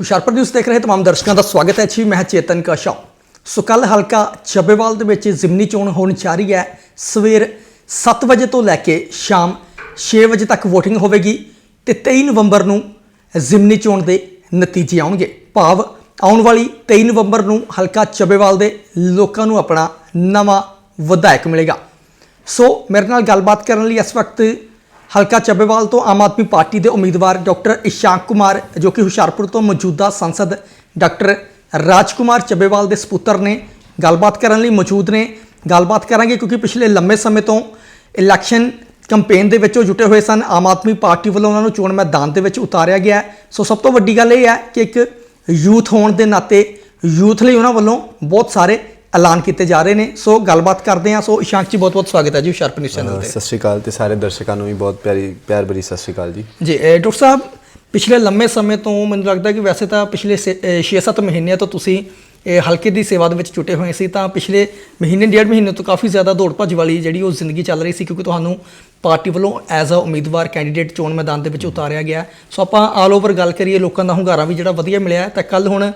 Hoshiarpur news ਦੇਖ ਰਹੇ ਤਮਾਮ ਦਰਸ਼ਕਾਂ ਦਾ ਸਵਾਗਤ ਹੈ ਜੀ। ਮੈਂ ਚੇਤਨ ਕਾਸ਼ਾ ਸੋ ਕੱਲ ਹਲਕਾ ਚੱਬੇਵਾਲ ਦੇ ਵਿੱਚ ਜ਼ਿਮਨੀ ਚੋਣ ਹੋਣ ਜਾ ਰਹੀ ਹੈ। ਸਵੇਰ 7 ਵਜੇ ਤੋਂ ਲੈ ਕੇ ਸ਼ਾਮ 6 ਵਜੇ ਤੱਕ VOTING ਹੋਵੇਗੀ ਤੇ 23 ਨਵੰਬਰ ਨੂੰ ਜ਼ਿਮਨੀ ਚੋਣ ਦੇ ਨਤੀਜੇ ਆਉਣਗੇ। ਭਾਵ ਆਉਣ ਵਾਲੀ 23 ਨਵੰਬਰ ਨੂੰ ਹਲਕਾ ਚੱਬੇਵਾਲ ਦੇ ਲੋਕਾਂ ਨੂੰ ਆਪਣਾ ਨਵਾਂ ਵਿਧਾਇਕ ਮਿਲੇਗਾ। ਸੋ ਮੇਰੇ ਨਾਲ ਗੱਲਬਾਤ ਕਰਨ ਲਈ ਇਸ ਵਕਤ ਹਲਕਾ ਚੱਬੇਵਾਲ ਤੋਂ ਆਮ ਆਦਮੀ ਪਾਰਟੀ ਦੇ ਉਮੀਦਵਾਰ ਡਾਕਟਰ ਇਸ਼ਾਂਕ ਕੁਮਾਰ, ਜੋ ਕਿ ਹੁਸ਼ਿਆਰਪੁਰ ਤੋਂ ਮੌਜੂਦਾ ਸੰਸਦ ਡਾਕਟਰ ਰਾਜਕੁਮਾਰ ਚੱਬੇਵਾਲ ਦੇ ਸਪੁੱਤਰ ਨੇ, ਗੱਲਬਾਤ ਕਰਨ ਲਈ ਮੌਜੂਦ ਨੇ। ਗੱਲਬਾਤ ਕਰਾਂਗੇ ਕਿਉਂਕਿ ਪਿਛਲੇ ਲੰਮੇ ਸਮੇਂ ਤੋਂ ਇਲੈਕਸ਼ਨ ਕੈਂਪੇਨ ਦੇ ਵਿੱਚ ਉਹ ਜੁਟੇ ਹੋਏ ਸਨ। ਆਮ ਆਦਮੀ ਪਾਰਟੀ ਵੱਲੋਂ ਉਹਨਾਂ ਨੂੰ ਚੋਣ ਮੈਦਾਨ ਦੇ ਵਿੱਚ ਉਤਾਰਿਆ ਗਿਆ। ਸੋ ਸਭ ਤੋਂ ਵੱਡੀ ਗੱਲ ਇਹ ਹੈ ਕਿ ਇੱਕ ਯੂਥ ਹੋਣ ਦੇ ਨਾਤੇ ਯੂਥ ਲਈ ਉਹਨਾਂ ਵੱਲੋਂ ਬਹੁਤ ਸਾਰੇ ਐਲਾਨ ਕੀਤੇ ਜਾ ਰਹੇ ਨੇ। ਸੋ ਗੱਲਬਾਤ ਕਰਦੇ ਹਾਂ। ਸੋ ਇਸ਼ਾਂਕ ਜੀ ਬਹੁਤ ਬਹੁਤ ਸਵਾਗਤ ਹੈ ਜੀ ਹੁਸ਼ਿਆਰਪੁਰ ਨਿਊਜ਼ ਚੈਨਲ ਤੇ। ਸਤਿ ਸ਼੍ਰੀ ਅਕਾਲ ਤੇ ਸਾਰੇ ਦਰਸ਼ਕਾਂ ਨੂੰ ਵੀ ਬਹੁਤ ਪਿਆਰੀ ਪਿਆਰ ਭਰੀ ਸਤਿ ਸ਼੍ਰੀ ਅਕਾਲ ਜੀ। ਜੀ ਡਾਕਟਰ ਸਾਹਿਬ ਪਿਛਲੇ ਲੰਮੇ ਸਮੇਂ ਤੋਂ ਮੈਨੂੰ ਲੱਗਦਾ ਕਿ ਵੈਸੇ ਤਾਂ ਪਿਛਲੇ 6-7 ਮਹੀਨਿਆਂ ਤੋਂ ਤੁਸੀਂ ਇਹ ਹਲਕੇ ਦੀ ਸੇਵਾ ਦੇ ਵਿੱਚ ਜੁਟੇ ਹੋਏ ਸੀ ਤਾਂ ਪਿਛਲੇ ਮਹੀਨੇ ਡੇਢ ਮਹੀਨੇ ਤੋਂ ਕਾਫੀ ਜ਼ਿਆਦਾ ਦੌੜ ਭੱਜ ਵਾਲੀ ਜਿਹੜੀ ਉਹ ਜ਼ਿੰਦਗੀ ਚੱਲ ਰਹੀ ਸੀ ਕਿਉਂਕਿ ਤੁਹਾਨੂੰ ਪਾਰਟੀ ਵੱਲੋਂ ਐਜ਼ ਅ ਉਮੀਦਵਾਰ ਕੈਂਡੀਡੇਟ ਚੋਣ ਮੈਦਾਨ ਦੇ ਵਿੱਚ ਉਤਾਰਿਆ ਗਿਆ। ਸੋ ਆਪਾਂ ਆਲ ਓਵਰ ਗੱਲ ਕਰੀਏ ਲੋਕਾਂ ਦਾ ਹੁੰਗਾਰਾ ਵੀ ਜਿਹੜਾ ਵਧੀਆ ਮਿਲਿਆ ਤਾਂ ਕੱਲ ਹੁਣ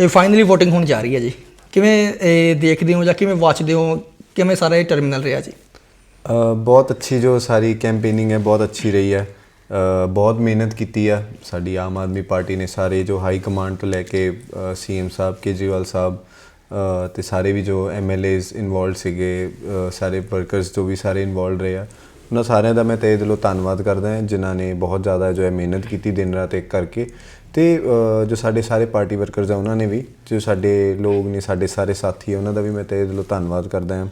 ਇਹ ਫਾਈਨਲੀ VOTING ਹੋਣ ਜਾ ਰਹੀ ਹੈ ਜੀ। ਕਿਵੇਂ, ਇਹ, ਦੇਖਦੇ ਹੋ ਜਾਂ ਕਿਵੇਂ ਵਾਚਦੇ ਹੋ? ਕਿਵੇਂ ਸਾਰਾ ਇਹ ਟਰਮੀਨਲ ਰਿਹਾ ਜੀ? ਅਹ ਬਹੁਤ ਅੱਛੀ ਜੋ ਸਾਰੀ ਕੈਂਪੇਨਿੰਗ ਹੈ, ਬਹੁਤ ਅੱਛੀ ਰਹੀ ਹੈ। ਅਹ ਬਹੁਤ ਮਿਹਨਤ ਕੀਤੀ ਆ ਸਾਡੀ ਆਮ ਆਦਮੀ ਪਾਰਟੀ ਨੇ ਸਾਰੇ ਜੋ ਹਾਈ ਕਮਾਂਡ ਤੋਂ ਲੈ ਕੇ ਸੀਐਮ ਸਾਹਿਬ, ਕੇਜਰੀਵਾਲ ਸਾਹਿਬ ਅਹ ਤੇ ਸਾਰੇ ਵੀ ਜੋ ਐਮਐਲਏਜ਼ ਇਨਵੋਲਡ ਸੀਗੇ ਅਹ ਸਾਰੇ ਵਰਕਰਸ ਜੋ ਵੀ ਸਾਰੇ ਇਨਵੋਲਡ ਰਹੇ ਆ, ਉਹਨਾਂ ਸਾਰਿਆਂ ਦਾ ਮੈਂ ਤਹਿ ਦਿਲੋਂ ਧੰਨਵਾਦ ਕਰਦਾ ਹਾਂ, ਜਿਨ੍ਹਾਂ ਨੇ ਬਹੁਤ ਜ਼ਿਆਦਾ ਜੋ ਹੈ ਮਿਹਨਤ ਕੀਤੀ ਦਿਨ ਰਾਤ ਇੱਕ ਕਰਕੇ। ਤੇ ਜੋ ਸਾਡੇ ਸਾਰੇ ਪਾਰਟੀ ਵਰਕਰਸ ਆ ਉਹਨਾਂ ਨੇ ਵੀ ਜੋ ਸਾਡੇ ਲੋਕ ਨੇ ਸਾਡੇ ਸਾਰੇ ਸਾਥੀ ਆ ਉਹਨਾਂ ਦਾ ਵੀ ਮੈਂ ਤਹਿ ਦਿਲੋਂ ਧੰਨਵਾਦ ਕਰਦਾ ਹਾਂ।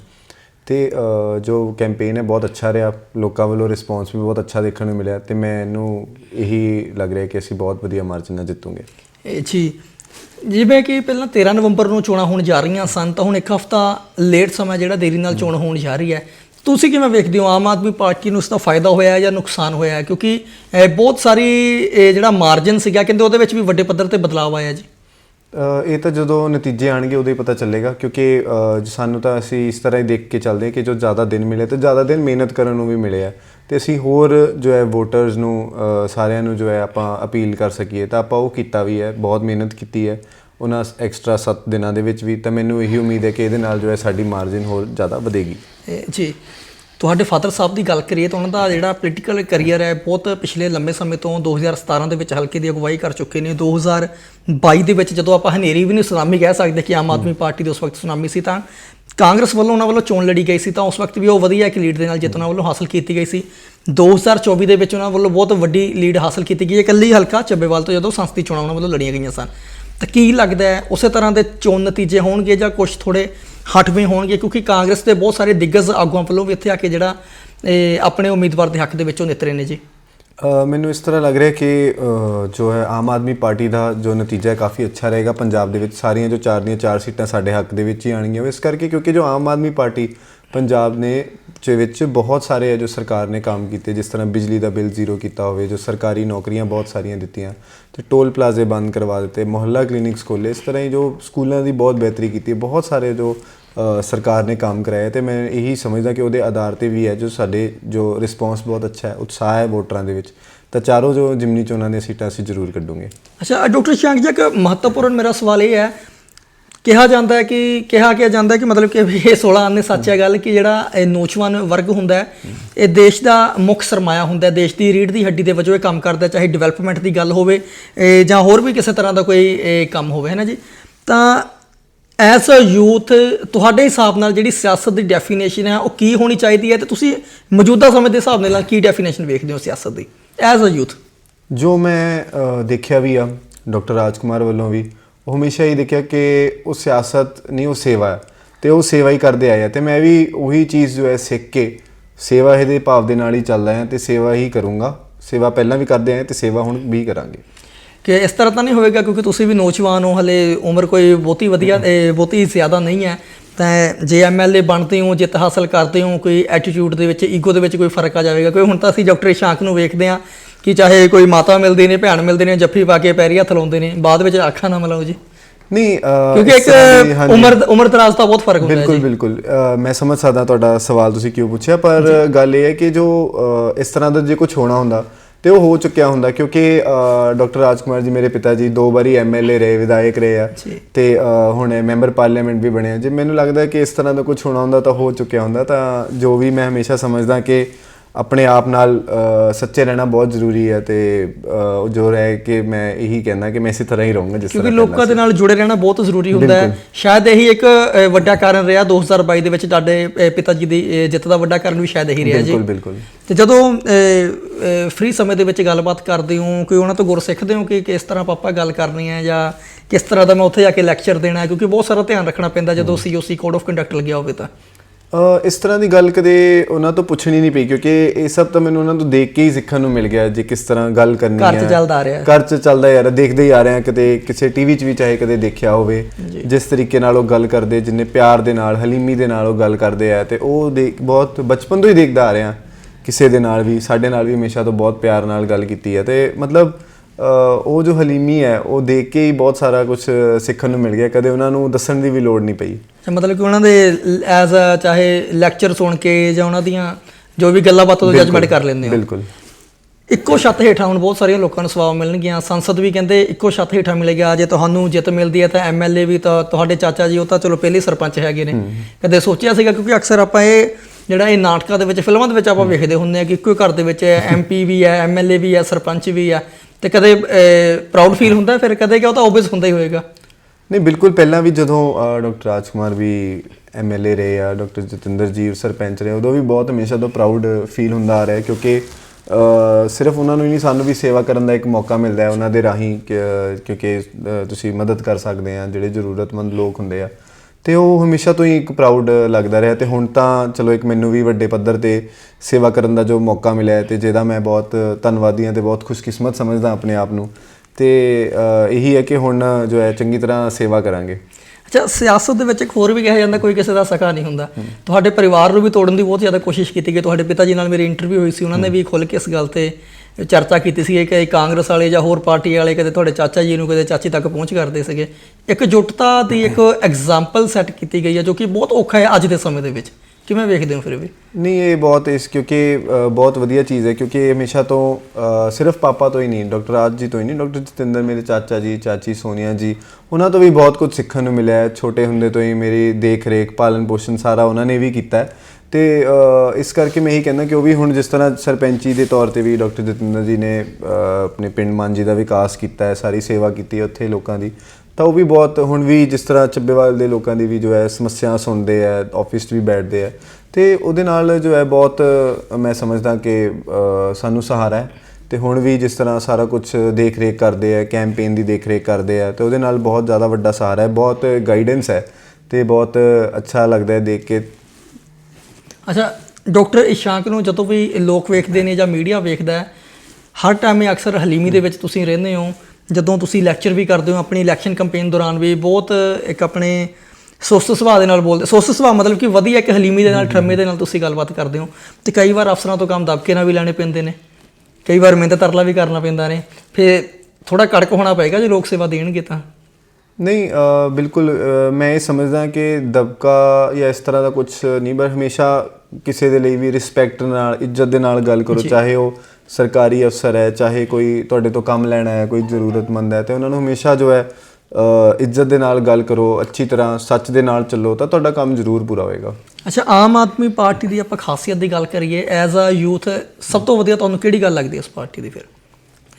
ਤੇ ਜੋ ਕੈਂਪੇਨ ਹੈ ਬਹੁਤ ਅੱਛਾ ਰਿਹਾ। ਲੋਕਾਂ ਵੱਲੋਂ ਰਿਸਪੌਂਸ ਵੀ ਬਹੁਤ ਅੱਛਾ ਦੇਖਣ ਨੂੰ ਮਿਲਿਆ ਤੇ ਮੈਨੂੰ ਇਹੀ ਲੱਗ ਰਿਹਾ ਕਿ ਅਸੀਂ ਬਹੁਤ ਵਧੀਆ ਮਾਰਜਨ ਨਾਲ ਜਿੱਤੂਗੇ। ਇਹ ਜੀ ਜਿਵੇਂ ਕਿ ਪਹਿਲਾਂ 13 ਨਵੰਬਰ ਨੂੰ ਚੋਣਾਂ ਹੋਣ ਜਾ ਰਹੀਆਂ ਸਨ ਤਾਂ ਹੁਣ ਇੱਕ ਹਫਤਾ ਲੇਟ ਸਮਾਂ ਜਿਹੜਾ ਦੇਰੀ ਨਾਲ ਚੋਣ ਹੋਣ ਜਾ ਰਹੀ ਹੈ। ਤੁਸੀਂ ਕਿਵੇਂ ਵੇਖਦੇ ਹੋ? ਆਮ ਆਦਮੀ ਪਾਰਟੀ ਨੂੰ ਇਸ ਦਾ ਫਾਇਦਾ ਹੋਇਆ ਜਾਂ ਨੁਕਸਾਨ ਹੋਇਆ? ਕਿਉਂਕਿ ਬਹੁਤ ਸਾਰੀ, ਇਹ ਜਿਹੜਾ ਮਾਰਜਨ ਸੀਗਾ, ਕਹਿੰਦੇ ਉਹਦੇ ਵਿੱਚ ਵੀ ਵੱਡੇ ਪੱਧਰ ਤੇ ਬਦਲਾਅ ਆਇਆ ਜੀ। ਇਹ ਤਾਂ ਜਦੋਂ ਨਤੀਜੇ ਆਣਗੇ, ਉਦੋਂ ਹੀ ਪਤਾ ਚੱਲੇਗਾ, ਕਿਉਂਕਿ ਸਾਨੂੰ ਤਾਂ ਅਸੀਂ ਇਸ ਤਰ੍ਹਾਂ ਹੀ ਦੇਖ ਕੇ ਚੱਲਦੇ ਹਾਂ ਕਿ ਜੋ ਜ਼ਿਆਦਾ ਦਿਨ ਮਿਲੇ ਤੇ ਜ਼ਿਆਦਾ ਦਿਨ ਮਿਹਨਤ ਕਰਨ ਨੂੰ ਵੀ ਮਿਲੇ ਆ। ਤੇ ਅਸੀਂ ਹੋਰ ਜੋ ਹੈ ਵੋਟਰਸ ਨੂੰ ਸਾਰਿਆਂ ਨੂੰ ਜੋ ਹੈ ਆਪਾਂ ਅਪੀਲ ਕਰ ਸਕੀਏ, ਤਾਂ ਆਪਾਂ ਉਹ ਕੀਤਾ ਵੀ ਹੈ, ਬਹੁਤ ਮਿਹਨਤ ਕੀਤੀ ਹੈ। ਉਹਨਾਂ ਐਕਸਟਰਾ 7 ਦਿਨਾਂ ਦੇ ਵਿੱਚ ਵੀ ਤਾਂ ਮੈਨੂੰ ਇਹੀ ਉਮੀਦ ਹੈ ਕਿ ਇਹਦੇ ਨਾਲ ਜੋ ਹੈ ਸਾਡੀ ਮਾਰਜਨ ਹੋਰ ਜ਼ਿਆਦਾ ਵਧੇਗੀ। ਜੀ, ਤੁਹਾਡੇ ਫਾਦਰ ਸਾਹਿਬ ਦੀ ਗੱਲ ਕਰੀਏ ਤਾਂ ਉਹਨਾਂ ਦਾ ਜਿਹੜਾ ਪੋਲੀਟੀਕਲ ਕੈਰੀਅਰ ਹੈ ਬਹੁਤ ਪਿਛਲੇ ਲੰਮੇ ਸਮੇਂ ਤੋਂ 2017 ਦੇ ਵਿੱਚ ਹਲਕੇ ਦੀ ਅਗਵਾਈ ਕਰ ਚੁੱਕੇ ਨੇ। 2022 ਦੇ ਵਿੱਚ ਜਦੋਂ ਆਪਾਂ ਹਨੇਰੀ ਵੀ ਨਹੀਂ, ਸੁਨਾਮੀ ਕਹਿ ਸਕਦੇ ਕਿ ਆਮ ਆਦਮੀ ਪਾਰਟੀ ਦੇ ਉਸ ਵਕਤ ਸੁਨਾਮੀ ਸੀ ਤਾਂ ਕਾਂਗਰਸ ਵੱਲੋਂ ਉਹਨਾਂ ਵੱਲੋਂ ਚੋਣ ਲੜੀ ਗਈ ਸੀ ਤਾਂ ਉਸ ਵਕਤ ਵੀ ਉਹ ਵਧੀਆ ਇੱਕ ਲੀਡ ਦੇ ਨਾਲ ਜਿੱਤ ਉਹਨਾਂ ਵੱਲੋਂ ਹਾਸਲ ਕੀਤੀ ਗਈ ਸੀ। 2024 ਦੇ ਵਿੱਚ ਉਹਨਾਂ ਵੱਲੋਂ ਬਹੁਤ ਵੱਡੀ ਲੀਡ ਹਾਸਲ ਕੀਤੀ ਗਈ ਹੈ। ਇਕੱਲੀ ਹਲਕਾ ਚੱਬੇਵਾਲ ਤੋਂ ਜਦੋਂ ਸੰਸਦੀ ਚੋਣਾਂ ਉਹਨਾਂ ਵੱਲੋਂ ਲੜੀਆਂ ਗਈਆਂ ਸਨ। ਤਾਂ ਕੀ ਲੱਗਦਾ ਹੈ? ਉਸੇ ਤਰ੍ਹਾਂ ਦੇ ਚੋਣ ਨਤੀਜੇ ਹੋਣਗੇ ਜਾਂ ਕੁਝ ਥੋੜੇ ਹਟਵੇਂ ਹੋਣਗੇ? ਕਿਉਂਕਿ ਕਾਂਗਰਸ ਦੇ ਬਹੁਤ ਸਾਰੇ ਦਿੱਗਜ ਆਗੂਆਂ ਵੱਲੋਂ ਵੀ ਇੱਥੇ ਆ ਕੇ ਜਿਹੜਾ ਆਪਣੇ ਉਮੀਦਵਾਰ ਦੇ ਹੱਕ ਦੇ ਵਿੱਚੋਂ ਨਿਤਰੇ ਨੇ ਜੀ। ਮੈਨੂੰ ਇਸ ਤਰ੍ਹਾਂ ਲੱਗ ਰਿਹਾ ਕਿ ਜੋ ਹੈ ਆਮ ਆਦਮੀ ਪਾਰਟੀ ਦਾ ਜੋ ਨਤੀਜਾ ਹੈ ਕਾਫੀ ਅੱਛਾ ਰਹੇਗਾ। ਪੰਜਾਬ ਦੇ ਵਿੱਚ ਸਾਰੀਆਂ ਜੋ ਚਾਰ ਦੀਆਂ ਚਾਰ ਸੀਟਾਂ ਸਾਡੇ ਹੱਕ ਦੇ ਵਿੱਚ ਹੀ ਆਣਗੀਆਂ ਇਸ ਕਰਕੇ ਕਿਉਂਕਿ ਜੋ ਆਮ ਆਦਮੀ ਪਾਰਟੀ ਪੰਜਾਬ ਨੇ ਚ ਵਿੱਚ ਬਹੁਤ ਸਾਰੇ ਹੈ ਜੋ ਸਰਕਾਰ ਨੇ ਕੰਮ ਕੀਤੇ, ਜਿਸ ਤਰ੍ਹਾਂ ਬਿਜਲੀ ਦਾ ਬਿੱਲ ਜ਼ੀਰੋ ਕੀਤਾ ਹੋਵੇ, ਜੋ ਸਰਕਾਰੀ ਨੌਕਰੀਆਂ ਬਹੁਤ ਸਾਰੀਆਂ ਦਿੱਤੀਆਂ, ਤੇ ਟੋਲ ਪਲਾਜ਼ੇ ਬੰਦ ਕਰਵਾ ਦਿੱਤੇ, ਮੁਹੱਲਾ ਕਲੀਨਿਕਸ ਖੋਲੇ ਇਸ ਤਰ੍ਹਾਂ ਹੀ ਜੋ ਸਕੂਲਾਂ ਦੀ ਬਹੁਤ ਬਿਹਤਰੀ ਕੀਤੀ ਹੈ ਬਹੁਤ ਸਾਰੇ ਜੋ ਸਰਕਾਰ ਨੇ ਕੰਮ ਕਰਾਇਆ, ਤੇ ਮੈਂ ਇਹੀ ਸਮਝਦਾ ਕਿ ਉਹਦੇ ਆਧਾਰ ਤੇ ਵੀ ਹੈ ਜੋ ਸਾਡੇ ਜੋ ਰਿਸਪੌਂਸ ਬਹੁਤ ਅੱਛਾ ਹੈ, ਉਤਸ਼ਾਹ ਹੈ ਵੋਟਰਾਂ ਦੇ ਵਿੱਚ, ਤਾਂ ਚਾਰੋਂ ਜੋ ਜਿਮਨੀ ਚੋਣਾਂ ਦੀਆਂ ਸੀਟਾਂ ਅਸੀਂ ਜ਼ਰੂਰ ਕੱਢੂਗੇ। ਅੱਛਾ ਡਾਕਟਰ ਸ਼ਾਂਕ ਜੀ, ਇੱਕ ਮਹੱਤਵਪੂਰਨ ਮੇਰਾ ਸਵਾਲ ਇਹ ਹੈ ਕਿਹਾ ਜਾਂਦਾ ਹੈ ਕਿ, ਕਿਹਾ ਕਿਹਾ ਜਾਂਦਾ ਹੈ ਕਿ ਮਤਲਬ ਕਿ ਇਹ 16 ਆਨੇ ਸੱਚ ਹੈ ਗੱਲ ਕਿ ਜਿਹੜਾ ਇਹ ਨੌਜਵਾਨ ਵਰਗ ਹੁੰਦਾ ਹੈ, ਇਹ ਦੇਸ਼ ਦਾ ਮੁੱਖ ਸਰਮਾਇਆ ਹੁੰਦਾ ਹੈ, ਦੇਸ਼ ਦੀ ਰੀੜ ਦੀ ਹੱਡੀ ਦੇ ਵਜੋਂ ਇਹ ਕੰਮ ਕਰਦਾ ਚਾਹੇ ਡਿਵੈਲਪਮੈਂਟ ਦੀ ਗੱਲ ਹੋਵੇ ਜਾਂ ਹੋਰ ਵੀ ਕਿਸੇ ਤਰ੍ਹਾਂ ਦਾ ਕੋਈ ਕੰਮ ਹੋਵੇ, ਹੈ ਨਾ ਜੀ? ਤਾਂ ਐਸ ਅ ਯੂਥ ਤੁਹਾਡੇ ਹਿਸਾਬ ਨਾਲ ਜਿਹੜੀ ਸਿਆਸਤ ਦੀ ਡੈਫੀਨੇਸ਼ਨ ਹੈ, ਉਹ ਕੀ ਹੋਣੀ ਚਾਹੀਦੀ ਹੈ ਤੇ ਤੁਸੀਂ ਮੌਜੂਦਾ ਸਮੇਂ ਦੇ ਹਿਸਾਬ ਨਾਲ ਕੀ ਡੈਫੀਨੇਸ਼ਨ ਵੇਖਦੇ ਹੋ ਸਿਆਸਤ ਦੀ ਐਸ ਅ ਯੂਥ ਜੋ ਮੈਂ ਦੇਖਿਆ ਵੀ ਆ, ਡਾਕਟਰ ਰਾਜਕੁਮਾਰ ਵੱਲੋਂ ਵੀ ਉਹ ਹਮੇਸ਼ਾ ਹੀ ਦੇਖਿਆ ਕਿ ਉਹ ਸਿਆਸਤ ਨਹੀਂ ਉਹ ਸੇਵਾ ਹੈ ਤੇ ਉਹ ਸੇਵਾ ਹੀ ਕਰਦੇ ਆਏ ਆ ਤੇ ਮੈਂ ਵੀ ਉਹੀ ਚੀਜ਼ ਜੋ ਹੈ ਸਿੱਖ ਕੇ ਸੇਵਾ ਇਹਦੇ ਭਾਵ ਦੇ ਨਾਲ ਹੀ ਚੱਲਦਾ ਹਾਂ ਤੇ ਸੇਵਾ ਹੀ ਕਰੂੰਗਾ। ਸੇਵਾ ਪਹਿਲਾਂ ਵੀ ਕਰਦੇ ਆਏ ਤੇ ਸੇਵਾ ਹੁਣ ਵੀ ਕਰਾਂਗੇ। ਕਿ ਇਸ ਤਰ੍ਹਾਂ ਤਾਂ ਨਹੀਂ ਹੋਵੇਗਾ ਕਿਉਂਕਿ ਤੁਸੀਂ ਵੀ ਨੌਜਵਾਨ ਹੋ ਹਲੇ ਉਮਰ ਕੋਈ ਬਹੁਤੀ ਵਧੀਆ ਬਹੁਤੀ ਜ਼ਿਆਦਾ ਨਹੀਂ ਹੈ। ਤਾਂ ਜੇ ਐਮਐਲਏ ਬਣਦੇ ਹੋ ਜਿੱਤ ਹਾਸਲ ਕਰਦੇ ਹੋ ਕੋਈ ਐਟੀਟਿਊਡ ਦੇ ਵਿੱਚ ਈਗੋ ਦੇ ਵਿੱਚ ਕੋਈ ਫ਼ਰਕ ਆ ਜਾਵੇਗਾ। ਕੋਈ ਹੁਣ ਤਾਂ ਅਸੀਂ ਡਾਕਟਰ ਸ਼ਾਂਕ ਨੂੰ ਵੇਖਦੇ ਹਾਂ ਕਿ ਚਾਹੇ ਕੋਈ ਮਾਤਾ ਮਿਲਦੀ ਨੇ ਭੈਣ ਮਿਲਦੇ ਨੇ ਜੱਫੀ ਪਾ ਕੇ ਪੈਰੀ ਹੱਥ ਲਾਉਂਦੇ ਨੇ ਬਾਅਦ ਵਿੱਚ ਅੱਖਾਂ ਨਾ ਮਿਲਾਓ ਜੀ। ਨਹੀਂ ਕਿਉਂਕਿ ਇੱਕ। ਉਮਰ ਉਮਰ ਦਰਾਜ਼ ਦਾ ਬਹੁਤ ਫ਼ਰਕ ਹੁੰਦਾ ਹੈ ਬਿਲਕੁਲ ਜੀ। ਬਿਲਕੁਲ। ਮੈਂ ਸਮਝ ਸਕਦਾ ਤੁਹਾਡਾ ਸਵਾਲ ਤੁਸੀਂ ਕਿਉਂ ਪੁੱਛਿਆ ਪਰ ਗੱਲ ਇਹ ਹੈ ਕਿ ਜੋ ਇਸ ਤਰ੍ਹਾਂ ਦਾ ਜੇ ਕੁਝ ਹੋਣਾ ਹੁੰਦਾ ਤੇ ਉਹ ਹੋ ਚੁੱਕਿਆ ਹੁੰਦਾ ਕਿਉਂਕਿ ਡਾਕਟਰ ਰਾਜਕੁਮਾਰ ਜੀ ਮੇਰੇ ਪਿਤਾ ਜੀ ਦੋ ਵਾਰੀ ਐਮਐਲਏ ਰਹੇ ਵਿਧਾਇਕ ਰਹੇ ਆ। ਤੇ ਹੁਣ ਮੈਂਬਰ ਪਾਰਲੀਮੈਂਟ ਵੀ ਬਣੇ ਆ। ਜੇ ਮੈਨੂੰ ਲੱਗਦਾ ਕਿ ਇਸ ਤਰ੍ਹਾਂ ਦਾ ਕੁਝ ਹੋਣਾ ਹੁੰਦਾ ਤਾਂ ਹੋ ਚੁੱਕਿਆ ਹੁੰਦਾ ਤਾਂ ਜੋ ਵੀ ਮੈਂ ਹਮੇਸ਼ਾ ਸਮਝਦਾ ਕਿ ਆਪਣੇ ਆਪ ਨਾਲ ਸੱਚੇ ਰਹਿਣਾ ਬਹੁਤ ਜ਼ਰੂਰੀ ਹੈ ਤੇ ਜੋ ਰਹਿ ਕਿ ਮੈਂ ਇਹੀ ਕਹਿੰਦਾ ਕਿ ਮੈਂ ਇਸੇ ਤਰ੍ਹਾਂ ਹੀ ਰਹੂੰਗਾ ਜਿਸ ਕਿਉਂਕਿ ਤਰ੍ਹਾਂ ਲੋਕਾਂ ਦੇ ਨਾਲ ਜੁੜੇ ਰਹਿਣਾ ਬਹੁਤ ਜ਼ਰੂਰੀ ਹੁੰਦਾ ਹੈ। ਸ਼ਾਇਦ ਇਹੀ ਇੱਕ ਵੱਡਾ ਕਾਰਨ ਰਿਹਾ 2022 ਦੇ ਵਿੱਚ ਤੁਹਾਡੇ ਪਿਤਾ ਜੀ ਦੀ ਜਿੱਤ ਦਾ ਵੱਡਾ ਕਾਰਨ ਵੀ ਸ਼ਾਇਦ ਇਹੀ ਰਿਹਾ ਜੀ। ਬਿਲਕੁਲ ਬਿਲਕੁਲ। ਤੇ ਜਦੋਂ ਫ੍ਰੀ ਸਮੇਂ ਦੇ ਵਿੱਚ ਗੱਲਬਾਤ ਕਰਦੇ ਹੋ ਕੋਈ ਉਹਨਾਂ ਤੋਂ ਗੁਰ ਸਿੱਖਦੇ ਹੋ ਕਿ ਕਿਸ ਤਰ੍ਹਾਂ ਪਾਪਾ ਗੱਲ ਕਰਨੀ ਹੈ ਜਾਂ ਕਿਸ ਤਰ੍ਹਾਂ ਦਾ ਮੈਂ ਉੱਥੇ ਜਾ ਕੇ ਲੈਕਚਰ ਦੇਣਾ ਹੈ? ਕਿਉਂਕਿ ਬਹੁਤ ਸਾਰਾ ਧਿਆਨ ਰੱਖਣਾ ਪੈਂਦਾ ਜਦੋਂ ਸੀਓਸੀ ਕੋਡ ਆਫ ਕੰਡਕਟ ਲੱਗਿਆ ਹੋਵੇ ਤਾਂ। ਇਸ ਤਰ੍ਹਾਂ ਦੀ ਗੱਲ ਕਦੇ ਉਹਨਾਂ ਤੋਂ ਪੁੱਛਣੀ ਨਹੀਂ ਪਈ ਕਿਉਂਕਿ ਇਹ ਸਭ ਤਾਂ ਮੈਨੂੰ ਉਹਨਾਂ ਤੋਂ ਦੇਖ ਕੇ ਹੀ ਸਿੱਖਣ ਨੂੰ ਮਿਲ ਗਿਆ ਜੇ ਕਿਸ ਤਰ੍ਹਾਂ ਗੱਲ ਕਰਨੀ ਹੈ ਘਰ 'ਚ ਚੱਲਦਾ ਆ ਰਿਹਾ। ਘਰ 'ਚ ਚੱਲਦਾ ਯਾਰ ਦੇਖਦੇ ਹੀ ਆ ਰਹੇ ਆ ਕਦੇ ਕਿਸੇ ਟੀਵੀ 'ਚ ਵੀ ਚਾਹੇ ਕਦੇ ਦੇਖਿਆ ਹੋਵੇ ਜਿਸ ਤਰੀਕੇ ਨਾਲ ਉਹ ਗੱਲ ਕਰਦੇ ਜਿੰਨੇ ਪਿਆਰ ਦੇ ਨਾਲ ਹਲੀਮੀ ਦੇ ਨਾਲ ਉਹ ਗੱਲ ਕਰਦੇ ਆ ਤੇ ਉਹ ਦੇਖ ਬਹੁਤ ਬਚਪਨ ਤੋਂ ਹੀ ਦੇਖਦਾ ਆ ਰਿਹਾ ਕਿਸੇ ਦੇ ਨਾਲ ਵੀ ਸਾਡੇ ਨਾਲ ਵੀ ਹਮੇਸ਼ਾ ਤੋਂ ਬਹੁਤ ਪਿਆਰ ਨਾਲ ਗੱਲ ਕੀਤੀ ਹੈ ਤੇ ਮਤਲਬ ਉਹ ਜੋ ਹਲੀਮੀ ਹੈ ਉਹ ਦੇਖ ਕੇ ਹੀ ਬਹੁਤ ਸਾਰਾ ਕੁਝ ਸਿੱਖਣ ਨੂੰ ਮਿਲ ਗਿਆ। ਕਦੇ ਉਹਨਾਂ ਨੂੰ ਦੱਸਣ ਦੀ ਵੀ ਲੋੜ ਨਹੀਂ ਪਈ। ਮਤਲਬ ਕਿ ਉਹਨਾਂ ਦੇ ਐਜ਼ ਅ ਚਾਹੇ ਲੈਕਚਰ ਸੁਣ ਕੇ ਜਾਂ ਉਹਨਾਂ ਦੀਆਂ ਜੋ ਵੀ ਗੱਲਾਂ ਬਾਤਾਂ ਤੋਂ ਜਜਮੈਂਟ ਕਰ ਲੈਂਦੇ ਹੋ ਬਿਲਕੁਲ। ਇੱਕੋ ਛੱਤ ਹੇਠਾਂ ਹੁਣ ਬਹੁਤ ਸਾਰੀਆਂ ਲੋਕਾਂ ਨੂੰ ਸਵਾਬ ਮਿਲਣਗੀਆਂ। ਸੰਸਦ ਵੀ ਕਹਿੰਦੇ ਇੱਕੋ ਛੱਤ ਹੇਠਾਂ ਮਿਲੇਗਾ। ਜੇ ਤੁਹਾਨੂੰ ਜਿੱਤ ਮਿਲਦੀ ਹੈ ਤਾਂ ਐਮਐਲਏ ਵੀ ਤਾਂ ਤੁਹਾਡੇ ਚਾਚਾ ਜੀ ਉਹ ਤਾਂ ਚਲੋ ਪਹਿਲੇ ਸਰਪੰਚ ਹੈਗੇ ਨੇ। ਕਦੇ ਸੋਚਿਆ ਸੀਗਾ ਕਿਉਂਕਿ ਅਕਸਰ ਆਪਾਂ ਇਹ ਜਿਹੜਾ ਇਹ ਨਾਟਕਾਂ ਦੇ ਵਿੱਚ ਫਿਲਮਾਂ ਦੇ ਵਿੱਚ ਆਪਾਂ ਵੇਖਦੇ ਹੁੰਦੇ ਆ ਕਿ ਇੱਕੋ ਹੀ ਘਰ ਦੇ ਵਿੱਚ ਐਮਪੀ ਵੀ ਹੈ ਐਮਐਲਏ ਵੀ ਹੈ ਸਰਪੰਚ ਵੀ ਹੈ। ਤੇ ਕਦੇ ਪ੍ਰਾਊਡ ਫੀਲ ਹੁੰਦਾ ਫਿਰ ਕਦੇ ਕਿ ਉਹ ਤਾਂ ਆਬਵੀਅਸ ਹੁੰਦਾ ਹੀ ਹੋਏਗਾ। ਨਹੀਂ ਬਿਲਕੁਲ ਪਹਿਲਾਂ ਵੀ ਜਦੋਂ ਅ, ਰਾਜ ਕੁਮਾਰ ਵੀ ਐਮਐਲਏ ਰਹੇ ਆ ਡਾਕਟਰ ਜਤਿੰਦਰ ਜੀ ਸਰਪੰਚ ਰਹੇ ਉਦੋਂ ਵੀ ਬਹੁਤ ਹਮੇਸ਼ਾ ਤੋਂ ਪ੍ਰਾਊਡ ਫੀਲ ਹੁੰਦਾ ਆ ਰਿਹਾ ਕਿਉਂਕਿ ਸਿਰਫ ਉਹਨਾਂ ਨੂੰ ਹੀ ਨਹੀਂ ਸਾਨੂੰ ਵੀ ਸੇਵਾ ਕਰਨ ਦਾ ਇੱਕ ਮੌਕਾ ਮਿਲਦਾ ਹੈ ਉਹਨਾਂ ਦੇ ਰਾਹੀਂ ਕਿਉਂਕਿ ਤੁਸੀਂ ਮਦਦ ਕਰ ਸਕਦੇ ਆ ਜਿਹੜੇ ਜ਼ਰੂਰਤਮੰਦ ਲੋਕ ਹੁੰਦੇ ਆ। ਤੇ ਉਹ ਹਮੇਸ਼ਾ ਤੋਂ ਹੀ ਇੱਕ ਪ੍ਰਾਊਡ ਲੱਗਦਾ ਰਿਹਾ ਤੇ ਹੁਣ ਤਾਂ ਚਲੋ ਇੱਕ ਮੈਨੂੰ ਵੀ ਵੱਡੇ ਪੱਧਰ ਤੇ ਸੇਵਾ ਕਰਨ ਦਾ ਜੋ ਮੌਕਾ ਮਿਲਿਆ ਹੈ ਤੇ ਜਿਹਦਾ ਮੈਂ ਬਹੁਤ ਧੰਨਵਾਦੀ ਹਾਂ ਤੇ ਬਹੁਤ ਖੁਸ਼ਕਿਸਮਤ ਸਮਝਦਾ ਆਪਣੇ ਆਪ ਨੂੰ ਤੇ ਇਹੀ ਹੈ ਕਿ ਹੁਣ ਜੋ ਹੈ ਚੰਗੀ ਤਰ੍ਹਾਂ ਸੇਵਾ ਕਰਾਂਗੇ। ਅੱਛਾ ਸਿਆਸਤ ਦੇ ਵਿੱਚ ਇੱਕ ਹੋਰ ਵੀ ਕਿਹਾ ਜਾਂਦਾ ਕੋਈ ਕਿਸੇ ਦਾ ਸਕਾ ਨਹੀਂ ਹੁੰਦਾ। ਤੁਹਾਡੇ ਪਰਿਵਾਰ ਨੂੰ ਵੀ ਤੋੜਨ ਦੀ ਬਹੁਤ ਜ਼ਿਆਦਾ ਕੋਸ਼ਿਸ਼ ਕੀਤੀ ਗਈ। ਤੁਹਾਡੇ ਪਿਤਾ ਜੀ ਨਾਲ ਮੇਰੀ ਇੰਟਰਵਿਊ ਹੋਈ ਸੀ ਉਹਨਾਂ ਨੇ ਵੀ ਖੁੱਲ ਕੇ ਇਸ ਗੱਲ ਤੇ ਚਰਚਾ ਕੀਤੀ ਸੀ ਕਿ ਕਾਂਗਰਸ ਵਾਲੇ ਜਾਂ ਹੋਰ ਪਾਰਟੀ ਵਾਲੇ ਕਦੇ ਤੁਹਾਡੇ ਚਾਚਾ ਜੀ ਨੂੰ ਕਦੇ ਚਾਚੀ ਤੱਕ ਪਹੁੰਚ ਕਰਦੇ ਸੀਗੇ। ਇੱਕ ਜੁਟਤਾ ਦੀ ਇੱਕ ਐਗਜ਼ਾਮਪਲ ਸੈੱਟ ਕੀਤੀ ਗਈ ਹੈ ਜੋ ਕਿ ਬਹੁਤ ਔਖਾ ਹੈ ਅੱਜ ਦੇ ਸਮੇਂ ਦੇ ਵਿੱਚ। ਕਿਵੇਂ ਵੇਖਦੇ ਹੋ ਫਿਰ ਵੀ? ਨਹੀਂ, ਇਹ ਬਹੁਤ ਇਸ ਕਿਉਂਕਿ ਬਹੁਤ ਵਧੀਆ ਚੀਜ਼ ਹੈ ਕਿਉਂਕਿ ਇਹ ਹਮੇਸ਼ਾ ਤੋਂ ਸਿਰਫ ਪਾਪਾ ਤੋਂ ਹੀ ਨਹੀਂ, ਡਾਕਟਰ ਰਾਜ ਜੀ ਤੋਂ ਹੀ ਨਹੀਂ, ਡਾਕਟਰ ਜਤਿੰਦਰ ਮੇਰੇ ਚਾਚਾ ਜੀ, ਚਾਚੀ ਸੋਨੀਆ ਜੀ, ਉਹਨਾਂ ਤੋਂ ਵੀ ਬਹੁਤ ਕੁਝ ਸਿੱਖਣ ਨੂੰ ਮਿਲਿਆ ਹੈ। ਛੋਟੇ ਹੁੰਦੇ ਤੋਂ ਹੀ ਮੇਰੀ ਦੇਖ ਰੇਖ ਪਾਲਣ ਪੋਸ਼ਣ ਸਾਰਾ ਉਹਨਾਂ ਨੇ ਵੀ ਕੀਤਾ ਹੈ। ਤੇ ਇਸ ਕਰਕੇ ਮੈਂ ਇਹੀ ਕਹਿੰਦਾ ਕਿ ਉਹ ਵੀ ਹੁਣ ਜਿਸ ਤਰ੍ਹਾਂ ਸਰਪੰਚੀ ਦੇ ਤੌਰ ਤੇ ਵੀ ਡਾਕਟਰ ਜਤਿੰਦਰ ਜੀ ਨੇ ਆਪਣੇ ਪਿੰਡ ਮਾਂਜੀ ਦਾ ਵਿਕਾਸ ਕੀਤਾ ਹੈ, ਸਾਰੀ ਸੇਵਾ ਕੀਤੀ ਹੈ ਉੱਥੇ ਲੋਕਾਂ ਦੀ, ਤਾਂ ਉਹ ਵੀ ਬਹੁਤ ਹੁਣ ਵੀ ਜਿਸ ਤਰ੍ਹਾਂ ਚੱਬੇਵਾਲ ਦੇ ਲੋਕਾਂ ਦੀ ਵੀ ਜੋ ਹੈ ਸਮੱਸਿਆ ਸੁਣਦੇ ਆ ਆਫਿਸ 'ਚ ਵੀ ਬੈਠਦੇ ਆ ਤੇ ਉਹਦੇ ਨਾਲ ਜੋ ਹੈ ਬਹੁਤ ਮੈਂ ਸਮਝਦਾ ਕਿ ਸਾਨੂੰ ਸਹਾਰਾ ਹੈ, ਤੇ ਹੁਣ ਵੀ ਜਿਸ ਤਰ੍ਹਾਂ ਸਾਰਾ ਕੁਝ ਦੇਖ ਰੇਖ ਕਰਦੇ ਆ ਕੈਂਪੇਨ ਦੀ ਦੇਖ ਰੇਖ ਕਰਦੇ ਆ ਤੇ ਉਹਦੇ ਨਾਲ ਬਹੁਤ ਜ਼ਿਆਦਾ ਵੱਡਾ ਸਹਾਰਾ ਹੈ, ਬਹੁਤ ਗਾਈਡੈਂਸ ਹੈ, ਤੇ ਬਹੁਤ ਅੱਛਾ ਲੱਗਦਾ ਹੈ ਦੇਖ ਕੇ ਅੱਛਾ ਡਾਕਟਰ ਇਸ਼ਾਂਕ ਨੂੰ ਜਦੋਂ ਵੀ ਲੋਕ ਵੇਖਦੇ ਨੇ ਜਾਂ ਮੀਡੀਆ ਵੇਖਦਾ ਹੈ ਹਰ ਟਾਈਮ ਇਹ ਅਕਸਰ ਹਲੀਮੀ ਦੇ ਵਿੱਚ ਤੁਸੀਂ ਰਹਿੰਦੇ ਹੋ ਜਦੋਂ ਤੁਸੀਂ ਲੈਕਚਰ ਵੀ ਕਰਦੇ ਹੋ ਆਪਣੀ ਇਲੈਕਸ਼ਨ ਕੈਂਪੇਨ ਦੌਰਾਨ ਵੀ ਬਹੁਤ ਇੱਕ ਆਪਣੇ ਸੁਸਤ ਸੁਭਾਅ ਦੇ ਨਾਲ ਬੋਲਦੇ ਸੁਸਤ ਸੁਭਾਅ ਮਤਲਬ ਕਿ ਵਧੀਆ ਇੱਕ ਹਲੀਮੀ ਦੇ ਨਾਲ ਠਰਮੇ ਦੇ ਨਾਲ ਤੁਸੀਂ ਗੱਲਬਾਤ ਕਰਦੇ ਹੋ ਤੇ ਕਈ ਵਾਰ ਅਫਸਰਾਂ ਤੋਂ ਕੰਮ ਦਬਕੇ ਨਾਲ ਵੀ ਲੈਣੇ ਪੈਂਦੇ ਨੇ ਕਈ ਵਾਰ ਮਿਹਨਤ ਤਰਲਾ ਵੀ ਕਰਨਾ ਪੈਂਦਾ ਨੇ ਫਿਰ ਥੋੜਾ ਕੜਕ ਹੋਣਾ ਪਏਗਾ ਜੇ ਲੋਕ ਸੇਵਾ ਦੇਣਗੇ ਤਾਂ। ਨਹੀਂ ਬਿਲਕੁਲ ਮੈਂ ਇਹ ਸਮਝਦਾ ਕਿ ਦਬਕਾ ਜਾਂ ਇਸ ਤਰ੍ਹਾਂ ਦਾ ਕੁਝ ਨਹੀਂ ਪਰ ਹਮੇਸ਼ਾ ਕਿਸੇ ਦੇ ਲਈ ਵੀ ਰਿਸਪੈਕਟ ਨਾਲ ਇੱਜ਼ਤ ਦੇ ਨਾਲ ਗੱਲ ਕਰੋ ਚਾਹੇ ਉਹ ਸਰਕਾਰੀ ਅਫਸਰ ਹੈ ਚਾਹੇ ਕੋਈ ਤੁਹਾਡੇ ਤੋਂ ਕੰਮ ਲੈਣਾ ਹੈ ਕੋਈ ਜ਼ਰੂਰਤਮੰਦ ਹੈ ਤੇ ਉਹਨਾਂ ਨੂੰ ਹਮੇਸ਼ਾ ਜੋ ਹੈ ਇੱਜ਼ਤ ਦੇ ਨਾਲ ਗੱਲ ਕਰੋ ਅੱਛੀ ਤਰ੍ਹਾਂ ਸੱਚ ਦੇ ਨਾਲ ਚੱਲੋ ਤਾਂ ਤੁਹਾਡਾ ਕੰਮ ਜ਼ਰੂਰ ਪੂਰਾ ਹੋਏਗਾ। ਅੱਛਾ ਆਮ ਆਦਮੀ ਪਾਰਟੀ ਦੀ ਆਪਾਂ ਖਾਸੀਅਤ ਦੀ ਗੱਲ ਕਰੀਏ ਐਜ਼ ਅ ਯੂਥ ਸਭ ਤੋਂ ਵਧੀਆ ਤੁਹਾਨੂੰ ਕਿਹੜੀ ਗੱਲ ਲੱਗਦੀ ਹੈ ਇਸ ਪਾਰਟੀ ਦੀ ਫਿਰ?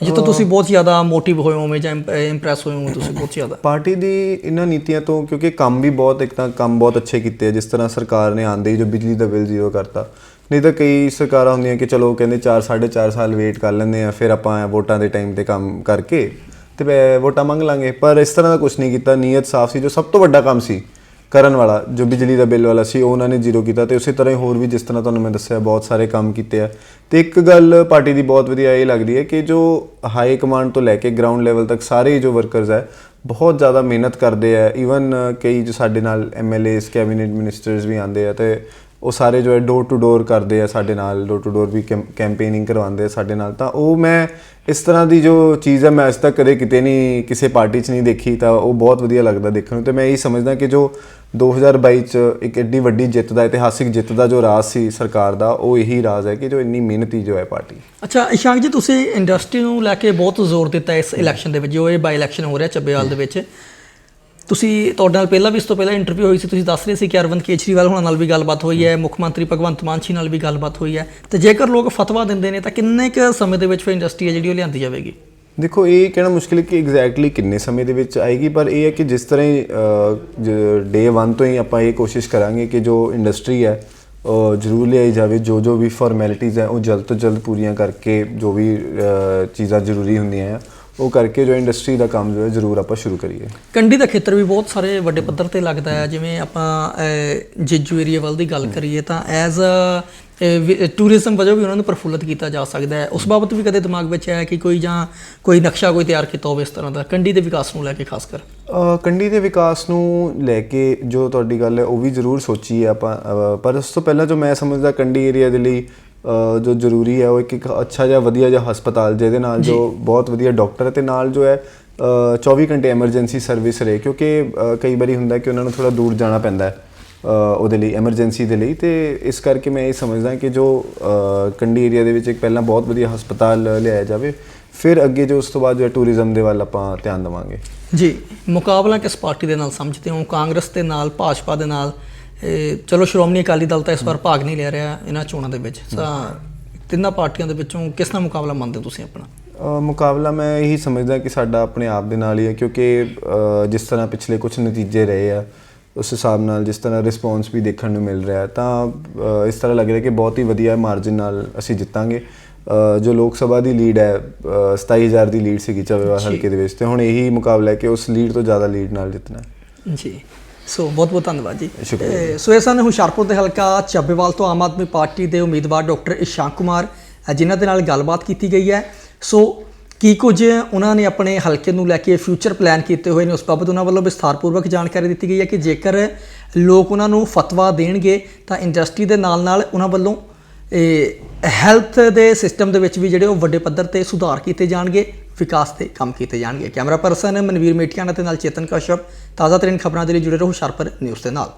ਜਿੱਥੋਂ ਤੁਸੀਂ ਬਹੁਤ ਜ਼ਿਆਦਾ ਮੋਟਿਵ ਹੋਏ ਹੋਵੇਂ ਜਾਂ ਇੰਪ੍ਰੈਸ ਹੋਏ ਹੋ ਤੁਸੀਂ ਬਹੁਤ ਜ਼ਿਆਦਾ। ਪਾਰਟੀ ਦੀ ਇਹਨਾਂ ਨੀਤੀਆਂ ਤੋਂ ਕਿਉਂਕਿ ਕੰਮ ਵੀ ਬਹੁਤ ਇੱਕ ਤਾਂ ਕੰਮ ਬਹੁਤ ਅੱਛੇ ਕੀਤੇ ਆ ਜਿਸ ਤਰ੍ਹਾਂ ਸਰਕਾਰ ਨੇ ਆਂਦੇ ਹੀ ਜੋ ਬਿਜਲੀ ਦਾ ਬਿੱਲ ਜ਼ੀਰੋ ਕਰਤਾ। ਨਹੀਂ ਤਾਂ ਕਈ ਸਰਕਾਰਾਂ ਹੁੰਦੀਆਂ ਕਿ ਚਲੋ ਕਹਿੰਦੇ 4 4.5 ਸਾਲ ਵੇਟ ਕਰ ਲੈਂਦੇ ਆ ਫਿਰ ਆਪਾਂ ਵੋਟਾਂ ਦੇ ਟਾਈਮ ਤੇ ਕੰਮ ਕਰਕੇ ਤੇ ਵੋਟਾਂ ਮੰਗ ਲਾਂਗੇ। ਪਰ ਇਸ ਤਰ੍ਹਾਂ ਦਾ ਕੁਝ ਨਹੀਂ ਕੀਤਾ ਨੀਅਤ ਸਾਫ਼ ਸੀ ਜੋ ਸਭ ਤੋਂ ਵੱਡਾ ਕੰਮ ਸੀ। ਕਰਨ ਵਾਲਾ, ਜੋ ਬਿਜਲੀ ਦਾ ਬਿੱਲ ਵਾਲਾ ਸੀ, ਉਹ ਉਹਨਾਂ ਨੇ ਜ਼ੀਰੋ ਕੀਤਾ ਤੇ ਉਸੇ ਤਰ੍ਹਾਂ ਹੀ ਹੋਰ ਵੀ ਜਿਸ ਤਰ੍ਹਾਂ ਤੁਹਾਨੂੰ ਮੈਂ ਦੱਸਿਆ, ਬਹੁਤ ਸਾਰੇ ਕੰਮ ਕੀਤੇ ਆ। ਤੇ ਇੱਕ ਗੱਲ ਪਾਰਟੀ ਦੀ ਬਹੁਤ ਵਧੀਆ ਇਹ ਲੱਗਦੀ ਹੈ ਕਿ ਜੋ ਹਾਈ ਕਮਾਂਡ ਤੋਂ ਲੈ ਕੇ ਗਰਾਊਂਡ ਲੈਵਲ ਤੱਕ ਸਾਰੇ ਜੋ ਵਰਕਰਸ ਹੈ ਬਹੁਤ ਜ਼ਿਆਦਾ ਮਿਹਨਤ ਕਰਦੇ ਆ। ਈਵਨ ਕਈ ਜੋ ਸਾਡੇ ਨਾਲ ਐਮਐਲਏਸ ਕੈਬਨਿਟ ਮਿਨਿਸਟਰਸ ਵੀ ਆਉਂਦੇ ਆ ਤੇ ਉਹ ਸਾਰੇ ਜੋ ਹੈ ਡੋਰ ਟੂ ਡੋਰ ਕਰਦੇ ਆ ਸਾਡੇ ਨਾਲ door to door we campaigning ਕਰਵਾਉਂਦੇ ਆ ਸਾਡੇ ਨਾਲ, ਤਾਂ ਉਹ ਮੈਂ ਇਸ ਤਰ੍ਹਾਂ ਦੀ ਜੋ ਚੀਜ਼ ਹੈ ਮੈਂ ਅੱਜ ਤੱਕ ਕਦੇ ਕਿਤੇ ਨਹੀਂ, ਕਿਸੇ ਪਾਰਟੀ 'ਚ ਨਹੀਂ ਦੇਖੀ, ਤਾਂ ਉਹ ਬਹੁਤ ਵਧੀਆ ਲੱਗਦਾ ਦੇਖਣ ਨੂੰ, ਤੇ ਮੈਂ ਇਹ ਸਮਝਦਾ ਕਿ ਜੋ 2022 ਚ ਇੱਕ ਐਡੀ ਵੱਡੀ ਜਿੱਤ ਦਾ, ਇਤਿਹਾਸਿਕ ਜਿੱਤ ਦਾ ਜੋ ਰਾਜ ਸੀ ਸਰਕਾਰ ਦਾ, ਉਹ ਇਹੀ ਰਾਜ ਹੈ ਕਿ ਜੋ ਇੰਨੀ ਮਿਹਨਤੀ ਜੋ ਹੈ ਪਾਰਟੀ। ਅੱਛਾ, ਇਸ਼ਾਂਕ ਜੀ, ਤੁਸੀਂ ਇੰਡਸਟਰੀ ਨੂੰ ਲੈ ਕੇ ਬਹੁਤ ਜ਼ੋਰ ਦਿੱਤਾ ਇਸ ਇਲੈਕਸ਼ਨ ਦੇ ਵਿੱਚ, ਜੋ ਇਹ ਬਾਈ ਇਲੈਕਸ਼ਨ ਹੋ ਰਿਹਾ, ਚੱਬੇਵਾਲ ਦੇ ਵਿੱਚ। ਤੁਸੀਂ ਤੁਹਾਡੇ ਨਾਲ ਪਹਿਲਾਂ ਵੀ ਇਸ ਤੋਂ ਪਹਿਲਾਂ ਇੰਟਰਵਿਊ ਹੋਈ ਸੀ, ਤੁਸੀਂ ਦੱਸ ਰਹੇ ਸੀ ਕਿ ਅਰਵਿੰਦ ਕੇਜਰੀਵਾਲ ਹੁਣਾਂ ਨਾਲ ਵੀ ਗੱਲਬਾਤ ਹੋਈ ਹੈ, ਮੁੱਖ ਮੰਤਰੀ ਭਗਵੰਤ ਮਾਨ ਜੀ ਨਾਲ ਵੀ ਗੱਲਬਾਤ ਹੋਈ ਹੈ। ਤੇ ਜੇਕਰ ਲੋਕ ਫਤਵਾ ਦਿੰਦੇ ਨੇ, ਤਾਂ ਕਿੰਨੇ ਕੁ ਸਮੇਂ ਦੇ ਵਿੱਚ ਫਿਰ ਇੰਡਸਟਰੀ ਹੈ ਜਿਹੜੀ ਉਹ ਲਿਆਂਦੀ ਜਾਵੇਗੀ? ਦੇਖੋ, ਇਹ ਕਹਿਣਾ ਮੁਸ਼ਕਿਲ ਹੈ ਕਿ ਐਗਜ਼ੈਕਟਲੀ ਕਿੰਨੇ ਸਮੇਂ ਦੇ ਵਿੱਚ ਆਏਗੀ, ਪਰ ਇਹ ਹੈ ਕਿ ਜਿਸ ਤਰ੍ਹਾਂ ਹੀ ਡੇ 1 ਤੋਂ ਹੀ ਆਪਾਂ ਇਹ ਕੋਸ਼ਿਸ਼ ਕਰਾਂਗੇ ਕਿ ਜੋ ਇੰਡਸਟਰੀ ਹੈ ਜ਼ਰੂਰ ਲਿਆਈ ਜਾਵੇ। ਜੋ ਜੋ ਵੀ ਫਾਰਮੈਲਿਟੀਆਂ ਹੈ, ਉਹ ਜਲਦ ਤੋਂ ਜਲਦ ਪੂਰੀਆਂ ਕਰਕੇ ਜੋ ਵੀ ਚੀਜ਼ਾਂ ਜ਼ਰੂਰੀ ਹੁੰਦੀਆਂ ਆ ਉਹ ਕਰਕੇ ਜੋ ਇੰਡਸਟਰੀ ਦਾ ਕੰਮ ਜੋ ਹੈ ਜ਼ਰੂਰ ਆਪਾਂ ਸ਼ੁਰੂ ਕਰੀਏ। ਕੰਡੀ ਦਾ ਖੇਤਰ ਵੀ ਬਹੁਤ ਸਾਰੇ ਵੱਡੇ ਪੱਧਰ ਤੇ ਲੱਗਦਾ ਹੈ ਜਿਵੇਂ ਆਪਾਂ ਜੇਜੂ ਏਰੀਆ ਵੱਲ ਦੀ ਗੱਲ ਕਰੀਏ ਤਾਂ ਐਜ਼ ਅ ਟੂਰਿਜ਼ਮ ਵਜੋਂ ਵੀ ਉਹਨਾਂ ਨੂੰ ਪ੍ਰਫੁੱਲਤ ਕੀਤਾ ਜਾ ਸਕਦਾ ਹੈ। ਉਸ ਬਾਬਤ ਵੀ ਕਦੇ ਦਿਮਾਗ ਵਿੱਚ ਆਇਆ ਕਿ ਕੋਈ ਜਾਂ ਕੋਈ ਨਕਸ਼ਾ ਕੋਈ ਤਿਆਰ ਕੀਤਾ ਹੋਵੇ ਇਸ ਤਰ੍ਹਾਂ ਦਾ ਕੰਡੀ ਦੇ ਵਿਕਾਸ ਨੂੰ ਲੈ ਕੇ ਖਾਸ ਕਰ? ਕੰਢੀ ਦੇ ਵਿਕਾਸ ਨੂੰ ਲੈ ਕੇ ਜੋ ਤੁਹਾਡੀ ਗੱਲ ਹੈ ਉਹ ਵੀ ਜ਼ਰੂਰ ਸੋਚੀ ਹੈ ਆਪਾਂ। ਪਰ ਉਸ ਤੋਂ ਪਹਿਲਾਂ ਜੋ ਮੈਂ ਸਮਝਦਾ ਕੰਢੀ ਏਰੀਆ ਦੇ ਲਈ ਜੋ ਜ਼ਰੂਰੀ ਹੈ ਉਹ ਇੱਕ ਇੱਕ ਅੱਛਾ ਜਿਹਾ ਵਧੀਆ ਜਿਹਾ ਹਸਪਤਾਲ ਜਿਹਦੇ ਨਾਲ ਜੋ ਬਹੁਤ ਵਧੀਆ ਡਾਕਟਰ ਤੇ ਨਾਲ ਜੋ ਹੈ ਅ, 24 ਘੰਟੇ ਐਮਰਜੈਂਸੀ ਸਰਵਿਸ ਰਹੇ ਕਿਉਂਕਿ ਕਈ ਵਾਰੀ ਹੁੰਦਾ ਕਿ ਉਹਨਾਂ ਨੂੰ ਥੋੜਾ ਦੂਰ ਜਾਣਾ ਪੈਂਦਾ ਹੈ ਉਹਦੇ ਲਈ ਐਮਰਜੈਂਸੀ ਦੇ ਲਈ। ਤੇ ਇਸ ਕਰਕੇ ਮੈਂ ਇਹ ਸਮਝਦਾ ਕਿ ਜੋ ਕੰਢੀ ਏਰੀਆ ਦੇ ਵਿੱਚ ਇੱਕ ਪਹਿਲਾਂ ਬਹੁਤ ਵਧੀਆ ਹਸਪਤਾਲ ਲਿਆਇਆ ਜਾਵੇ ਫਿਰ ਅੱਗੇ ਜੋ ਉਸ ਤੋਂ ਬਾਅਦ ਜੋ ਟੂਰਿਜ਼ਮ ਦੇ ਵੱਲ ਆਪਾਂ ਧਿਆਨ ਦੇਵਾਂਗੇ। ਜੀ ਮੁਕਾਬਲਾ ਕਿਸ ਪਾਰਟੀ ਦੇ ਨਾਲ ਸਮਝਦੇ ਹੋ? ਕਾਂਗਰਸ ਦੇ ਨਾਲ ਭਾਜਪਾ ਦੇ ਨਾਲ? ਚਲੋ ਸ਼੍ਰੋਮਣੀ ਅਕਾਲੀ ਦਲ ਤਾਂ ਇਸ ਵਾਰ ਭਾਗ ਨਹੀਂ ਲੈ ਰਿਹਾ ਇਹਨਾਂ ਚੋਣਾਂ ਦੇ ਵਿੱਚ। ਤਾਂ ਤਿੰਨਾਂ ਪਾਰਟੀਆਂ ਦੇ ਵਿੱਚੋਂ ਕਿਸ ਨਾਲ ਮੁਕਾਬਲਾ ਮੰਨਦੇ ਹੋ ਤੁਸੀਂ ਆਪਣਾ? ਮੁਕਾਬਲਾ ਮੈਂ ਇਹੀ ਸਮਝਦਾ ਕਿ ਸਾਡਾ ਆਪਣੇ ਆਪ ਦੇ ਨਾਲ ਹੀ ਹੈ ਕਿਉਂਕਿ ਜਿਸ ਤਰ੍ਹਾਂ ਪਿਛਲੇ ਕੁਝ ਨਤੀਜੇ ਰਹੇ ਆ ਉਸ ਹਿਸਾਬ ਨਾਲ ਜਿਸ ਤਰ੍ਹਾਂ ਰਿਸਪੌਂਸ ਵੀ ਦੇਖਣ ਨੂੰ ਮਿਲ ਰਿਹਾ ਤਾਂ ਇਸ ਤਰ੍ਹਾਂ ਲੱਗ ਰਿਹਾ ਕਿ ਬਹੁਤ ਹੀ ਵਧੀਆ ਮਾਰਜਨ ਨਾਲ ਅਸੀਂ ਜਿੱਤਾਂਗੇ। ਜੋ ਲੋਕ ਸਭਾ ਦੀ ਲੀਡ ਹੈ ਅ, 27000 ਦੀ ਲੀਡ ਸੀਗੀ ਚਵੇਵਾਲ ਹਲਕੇ ਦੇ ਵਿੱਚ ਤੇ ਹੁਣ ਇਹੀ ਮੁਕਾਬਲਾ ਹੈ ਕਿ ਉਸ ਲੀਡ ਤੋਂ ਜ਼ਿਆਦਾ ਲੀਡ ਨਾਲ ਜਿੱਤਣਾ ਜੀ। ਸੋ ਬਹੁਤ ਬਹੁਤ ਧੰਨਵਾਦ ਜੀ। ਸੋ ਇਹ ਸਨ ਹੁਸ਼ਿਆਰਪੁਰ ਦੇ ਹਲਕਾ ਚੱਬੇਵਾਲ ਤੋਂ ਆਮ ਆਦਮੀ ਪਾਰਟੀ ਦੇ ਉਮੀਦਵਾਰ ਡਾਕਟਰ ਇਸ਼ਾਂਕ ਕੁਮਾਰ ਜਿਨ੍ਹਾਂ ਦੇ ਨਾਲ ਗੱਲਬਾਤ ਕੀਤੀ ਗਈ ਹੈ। ਸੋ ਕੀ ਕੁਝ ਉਹਨਾਂ ਨੇ ਆਪਣੇ ਹਲਕੇ ਨੂੰ ਲੈ ਕੇ ਫਿਊਚਰ ਪਲਾਨ ਕੀਤੇ ਹੋਏ ਨੇ ਉਸ ਬਾਬਤ ਉਹਨਾਂ ਵੱਲੋਂ ਵਿਸਥਾਰਪੂਰਵਕ ਜਾਣਕਾਰੀ ਦਿੱਤੀ ਗਈ ਹੈ ਕਿ ਜੇਕਰ ਲੋਕ ਉਹਨਾਂ ਨੂੰ ਫਤਵਾ ਦੇਣਗੇ ਤਾਂ ਇੰਡਸਟਰੀ ਦੇ ਨਾਲ ਨਾਲ ਉਹਨਾਂ ਵੱਲੋਂ ਇਹ ਹੈਲਥ ਦੇ ਸਿਸਟਮ ਦੇ ਵਿੱਚ ਵੀ ਜਿਹੜੇ ਉਹ ਵੱਡੇ ਪੱਧਰ ਤੇ ਸੁਧਾਰ ਕੀਤੇ ਜਾਣਗੇ, ਵਿਕਾਸ ਤੇ ਕੰਮ ਕੀਤੇ ਜਾਣਗੇ। ਕੈਮਰਾ ਪਰਸਨ ਮਨਵੀਰ ਮੇਟੀਆਣਾ ਦੇ ਨਾਲ ਚੇਤਨ ਕਸ਼ਪ ਤਾਜ਼ਾ ਤਰੀਨ ਖਬਰਾਂ ਦੇ ਲਈ ਜੁੜੇ ਰਹੋ ਹੁਸ਼ਿਆਰਪੁਰ ਨਿਊਜ਼ ਦੇ ਨਾਲ।